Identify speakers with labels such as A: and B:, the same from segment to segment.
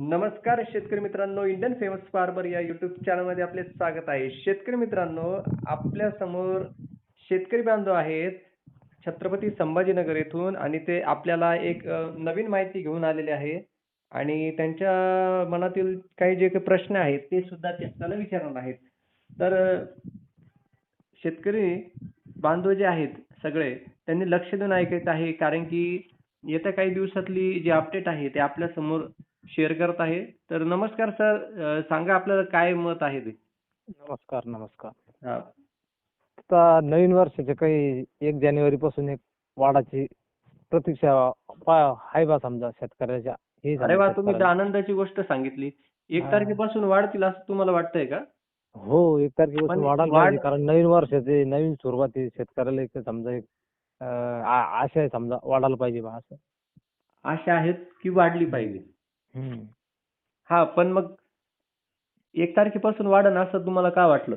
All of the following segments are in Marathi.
A: नमस्कार शेतकरी मित्रांनो इंडियन फेमस फार्मर या युट्यूब चॅनलमध्ये आपले स्वागत आहे. शेतकरी मित्रांनो आपल्यासमोर शेतकरी बांधव आहेत छत्रपती संभाजीनगर येथून आणि ते आपल्याला एक नवीन माहिती घेऊन आलेले आहे. आणि त्यांच्या मनातील काही जे काही प्रश्न आहेत ते सुद्धा ते आपल्याला विचारणार आहेत. तर शेतकरी बांधव जे आहेत सगळे त्यांनी लक्ष देऊन ऐकायचं आहे कारण की येत्या काही दिवसातली जी अपडेट आहे ते आपल्यासमोर शेअर करत आहे तर नमस्कार सर सांगा आपल्याला काय मत आहे ते
B: नमस्कार नमस्कार
A: हा.
B: आता नवीन वर्षाचे काही एक जानेवारी पासून एक वाढाची प्रतीक्षा पा- आहे बा समजा शेतकऱ्याच्या हे
A: अरे वा तुम्ही तर
B: शेतकऱ्याला.
A: आनंदाची गोष्ट सांगितली एक
B: हा.
A: तारखेपासून वाढतील असं तुम्हाला वाटतंय का
B: हो एक तारखेपासून
A: पण
B: वाढायला
A: वाढ-
B: पाहिजे कारण नवीन वर्षाचे नवीन सुरुवात शेतकऱ्याला एक समजा एक अं, आ- आशा आहे समजा वाढायला पाहिजे बा असं
A: आशा आहेत की वाढली पाहिजे. हा पण मग एक तारखेपासून वाढन असं तुम्हाला का वाटलं?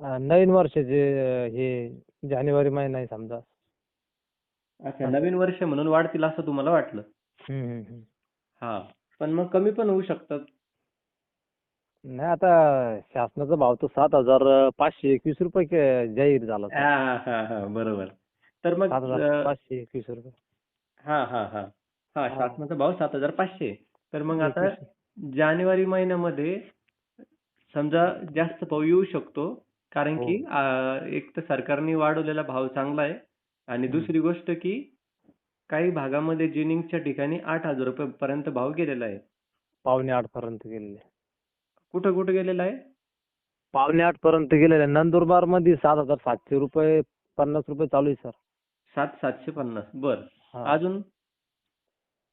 B: अं, नवीन वर्षाचे अं, हे जानेवारी महिना आहे समजा.
A: अच्छा नवीन वर्ष म्हणून वाढतील असं तुम्हाला वाटलं?
B: हम्म, हम्म, हम्म.
A: हा पण मग कमी पण होऊ शकतात.
B: नाही आता शासनाचा भाव तर सात हजार पाचशे एकवीस रुपये के- जाहीर झाला.
A: हा हा हा बरोबर. तर मग
B: सात हजार
A: अ,
B: पाचशे एकवीस रुपये.
A: हा हा हा. हा
B: हा.
A: शासनाचा भाव सात हजार पाचशे तर मग आता. जानेवारी महिन्यामध्ये समजा जास्त भाव येऊ शकतो कारण
B: हो.
A: की आ, एक तर सरकारने वाढवलेला भाव चांगला आहे आणि. दुसरी गोष्ट की काही भागामध्ये जिनिंगच्या ठिकाणी आठ हजार रुपये पर्यंत भाव गेलेला आहे
B: पावणे आठ पर्यंत गेलेले
A: कुठं कुठं गेलेला आहे
B: पावणे आठ पर्यंत गेलेले नंदुरबारमध्ये सात हजार सातशे रुपये पन्नास रुपये चालू आहे सर
A: सात सातशे पन्नास बर
B: हा.
A: अजून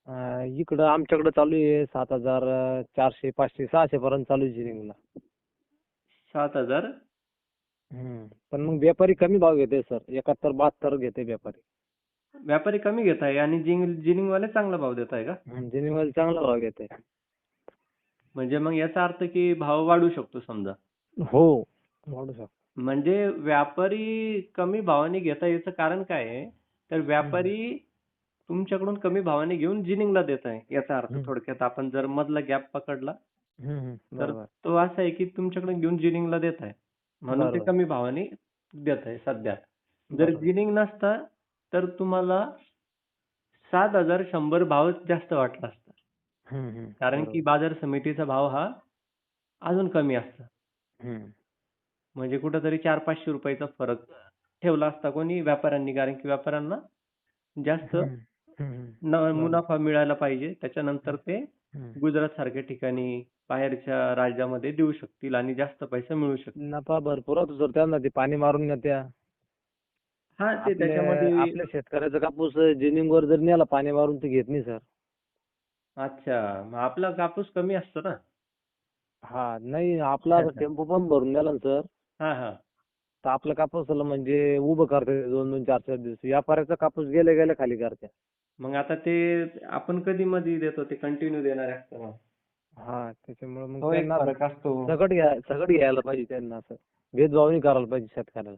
B: अं, इकडं आमच्याकडे चालू आहे सात हजार चारशे पाचशे सहाशे पर्यंत चालू आहे जिनिंगला
A: सात हजार?
B: पण मग व्यापारी कमी भाव घेते सर एकाहत्तर बहात्तर घेते व्यापारी.
A: व्यापारी कमी घेत आहे आणि जिनिंग जिनिंगवाले चांगला भाव देत आहे का?
B: जिनिंग वाले चांगला भाव घेते
A: म्हणजे मग याचा अर्थ की भाव वाढू शकतो समजा.
B: हो वाढू शकतो.
A: म्हणजे व्यापारी कमी भावाने घेता याचं कारण काय आहे? तर व्यापारी तुमच्याकडून कमी भावाने घेऊन जिनिंगला देत आहे याचा अर्थ. थोडक्यात आपण जर मधला गॅप पकडला. तर तो असा आहे की तुमच्याकडून घेऊन जिनिंगला देत आहे म्हणून ते. कमी भावाने देत आहे सध्या जर. जिनिंग नसता तर तुम्हाला सात हजार शंभर भाव जास्त वाटला असता. कारण की बाजार समितीचा भाव हा अजून कमी असता. म्हणजे कुठंतरी चार पाचशे रुपयाचा फरक ठेवला असता कोणी व्यापाऱ्यांनी कारण की व्यापाऱ्यांना जास्त मुनाफा मिळायला पाहिजे. त्याच्यानंतर ते. गुजरात सारख्या ठिकाणी बाहेरच्या राज्यामध्ये देऊ शकतील आणि जास्त पैसा मिळू शकतील.
B: नफा भरपूर होतो सर त्यांना ते पाणी मारून नेत्या
A: हा ते त्याच्यामध्ये
B: आपल्या शेतकऱ्याचा कापूस जिनिंग वर जर नेला पाणी मारून ते घेत नाही सर.
A: अच्छा मग आपला कापूस कमी असतो ना?
B: हा नाही आपला. टेम्पो पण भरून नेला ना सर.
A: हा हा.
B: तर आपल्या कापूसाला म्हणजे उभं करते दोन दोन चार चार दिवस. व्यापाऱ्याचा कापूस गेले गेले खाली करते
A: मग आता ते आपण कधी मध्ये देतो ते कंटिन्यू देणार असतं मग
B: हा त्याच्यामुळे मग
A: तो एक
B: त्यांना
A: फरक असतो.
B: सगळं घ्या सगळं घ्यायला पाहिजे त्यांना असं. भेदभाव नाही करायला पाहिजे शेतकऱ्याला.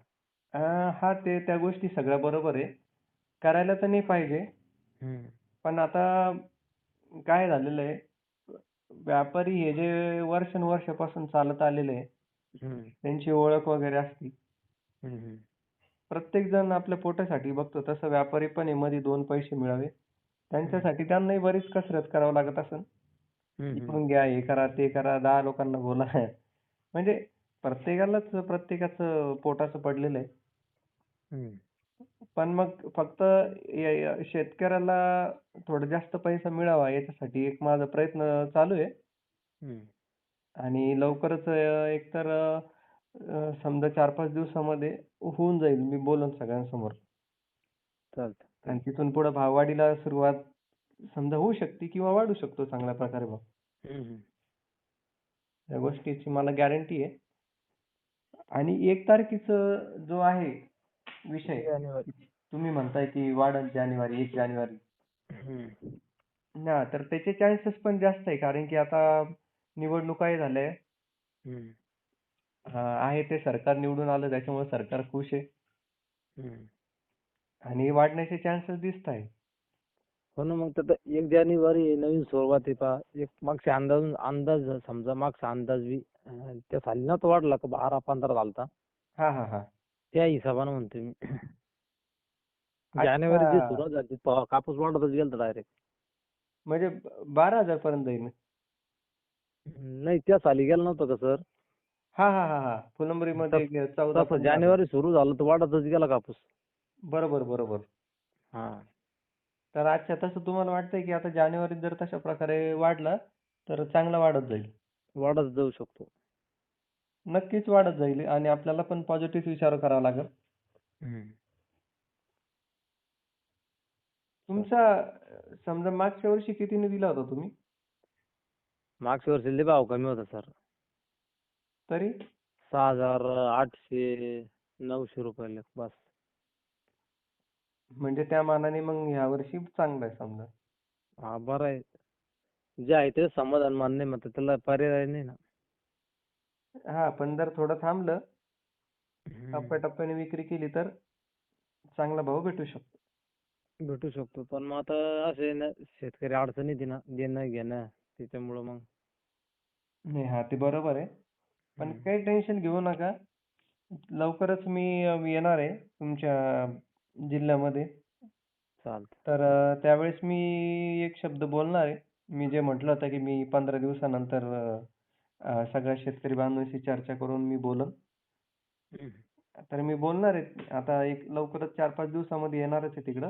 A: अं, हा ते त्या गोष्टी सगळ्या बरोबर आहे. करायला तर नाही पाहिजे.
B: हम्म.
A: पण आता काय झालेलं आहे व्यापारी हे जे वर्षानुवर्षापासून चालत आलेले आहे
B: हम्म.
A: त्यांची ओळख वगैरे असती.
B: हम्म, हम्म.
A: प्रत्येक जण आपल्या पोटासाठी बघतो तसं व्यापारी पण आहे मध्ये दोन पैसे मिळावे त्यांच्यासाठी त्यांनाही बरीच कसरत करावं लागत असेल. इकडून घ्या हे करा ते करा दहा लोकांना बोला म्हणजे प्रत्येकालाच प्रत्येकाचं पोटाचं पडलेलं आहे. पण मग फक्त शेतकऱ्याला थोडं जास्त पैसा मिळावा याच्यासाठी एक माझा प्रयत्न चालू आहे. आणि लवकरच अं, एकतर अं, समजा चार पाच दिवसामध्ये होऊन जाईल. मी बोलन सगळ्यांसमोर.
B: चालतं
A: आणि तिथून पुढे भाववाढीला सुरुवात समजा होऊ शकते किंवा वाढू शकतो चांगल्या प्रकारे भाव. या गोष्टीची मला गॅरंटी आहे. आणि एक तारखेचं जो आहे विषय
B: जानेवारी.
A: तुम्ही म्हणताय की वाढेल जानेवारी एक जानेवारी. ना तर त्याचे चान्सेस पण जास्त आहे. कारण की आता निवडणुकाही झाल्या.
B: हम्म.
A: आहे ते सरकार निवडून आलं त्याच्यामुळे सरकार खुश आहे.
B: हम्म.
A: आणि वाढण्याचे चान्सेस दिसत आहे
B: हो ना मग तर एक जानेवारी आहे, नवीन सुरुवात आहे पहा. एक मागच्या अंदाज अंदाज समजा मागचा अंदाज बी अं, त्या साली नव्हता वाढला का बारा पंधरा झालता?
A: हा हा हा.
B: त्या हिशोबानं म्हणतोय मी. जानेवारी जी सुरुवात झाली तेव्हा कापूस वाढतच गेलता डायरेक्ट
A: म्हणजे बारा हजार पर्यंत जाईल
B: नाही त्या साली गेला नव्हता का सर?
A: हा हा हा हा. फुलंब्रीमध्ये चौदा
B: तसं जानेवारी सुरू झालं तर वाढतच गेला कापूस.
A: बरोबर बरोबर.
B: हा.
A: तर अच्छा तसं तुम्हाला वाटतंय की आता जानेवारीत जर तशा प्रकारे वाढला तर चांगला वाढत जाईल.
B: वाढत जाऊ शकतो.
A: नक्कीच वाढत जाईल आणि आपल्याला पण पॉझिटिव्ह विचार करावा लागेल. तुमचा समजा मागच्या वर्षी कितीने दिला होता तुम्ही?
B: मागच्या वर्षी लय भाव कमी होता सर.
A: तरी?
B: सहा हजार आठशे नऊशे रुपये बस.
A: म्हणजे त्या मानाने मग ह्या वर्षी चांगलं आहे समजा.
B: हा बरं आहे. जे आहे ते समाधान मान्य म्हणतात त्याला पर्याय नाही ना.
A: हा पण जर थोडं थांबलं टप्प्याटप्प्याने विक्री केली तर चांगला भाव भेटू शकतो.
B: भेटू शकतो पण मग आता असे ना शेतकरी अडचणीत आहे ना देणं घेणं त्याच्यामुळं मग.
A: नाही हा ते बरोबर आहे. पण. काही टेन्शन घेऊ नका. लवकरच मी येणार आहे तुमच्या जिल्ह्यामध्ये.
B: चालतं
A: तर त्यावेळेस मी एक शब्द बोलणार आहे. मी जे म्हटलं होतं की मी पंधरा दिवसानंतर अं, अं, सगळ्या शेतकरी बांधवांशी चर्चा करून मी बोलन. तर मी बोलणार आहे. आता एक लवकरच चार पाच दिवसामध्ये येणारच आहे तिकडं.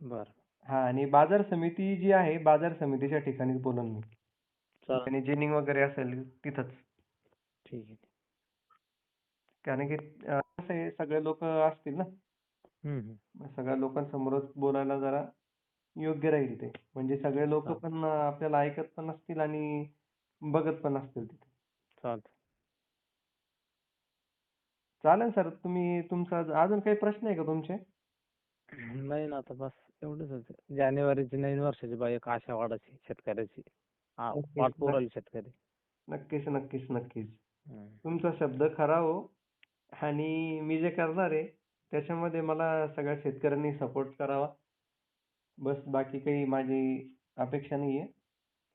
B: बरं.
A: हा आणि बाजार समिती जी आहे बाजार समितीच्या ठिकाणीच बोलन मी. आणि जिनिंग वगैरे असेल तिथंच.
B: ठीक आहे.
A: कारण की कसं आहे सगळे लोक असतील ना?
B: हम्म.
A: मग सगळ्या लोकांसमोरच बोलायला जरा योग्य राहील ते. म्हणजे सगळे लोक. पण आपल्याला ऐकत पण असतील आणि बघत पण असतील तिथे.
B: चालतं.
A: चालेल सर तुम्ही तुमचा अज- अजून काही प्रश्न आहे का तुमचे?
B: नाही ना आता बस एवढंच होतं. जानेवारीची नवीन वर्षाची बाई एक आशा वाढायची शेतकऱ्याची. वाट शेतकरी.
A: नक्कीच नक्कीच नक्कीच. तुमचा शब्द खरा हो. आणि मी जे करणार आहे त्याच्यामध्ये मला सगळ्या शेतकऱ्यांनी सपोर्ट करावा. बस बाकी काही माझी अपेक्षा नाहीये.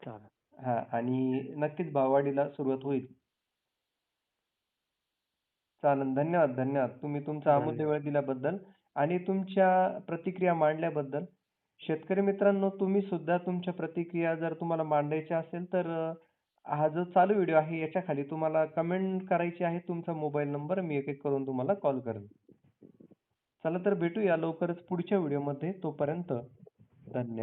B: चालेल.
A: हा आणि नक्कीच भाववाढीला सुरुवात होईल. चालेल धन्यवाद धन्यवाद. तुम्ही तुमचा अमूल्य. वेळ दिल्याबद्दल आणि तुमच्या प्रतिक्रिया मांडल्याबद्दल. शेतकरी मित्रांनो तुम्ही सुद्धा तुमच्या प्रतिक्रिया जर तुम्हाला मांडायच्या असेल तर हा जो चालू व्हिडिओ आहे याच्या खाली तुम्हाला कमेंट करायची आहे तुमचा मोबाईल नंबर मी एक एक करून तुम्हाला कॉल करेन. चला तर भेटूया लवकरच पुढच्या व्हिडिओमध्ये. तोपर्यंत धन्यवाद.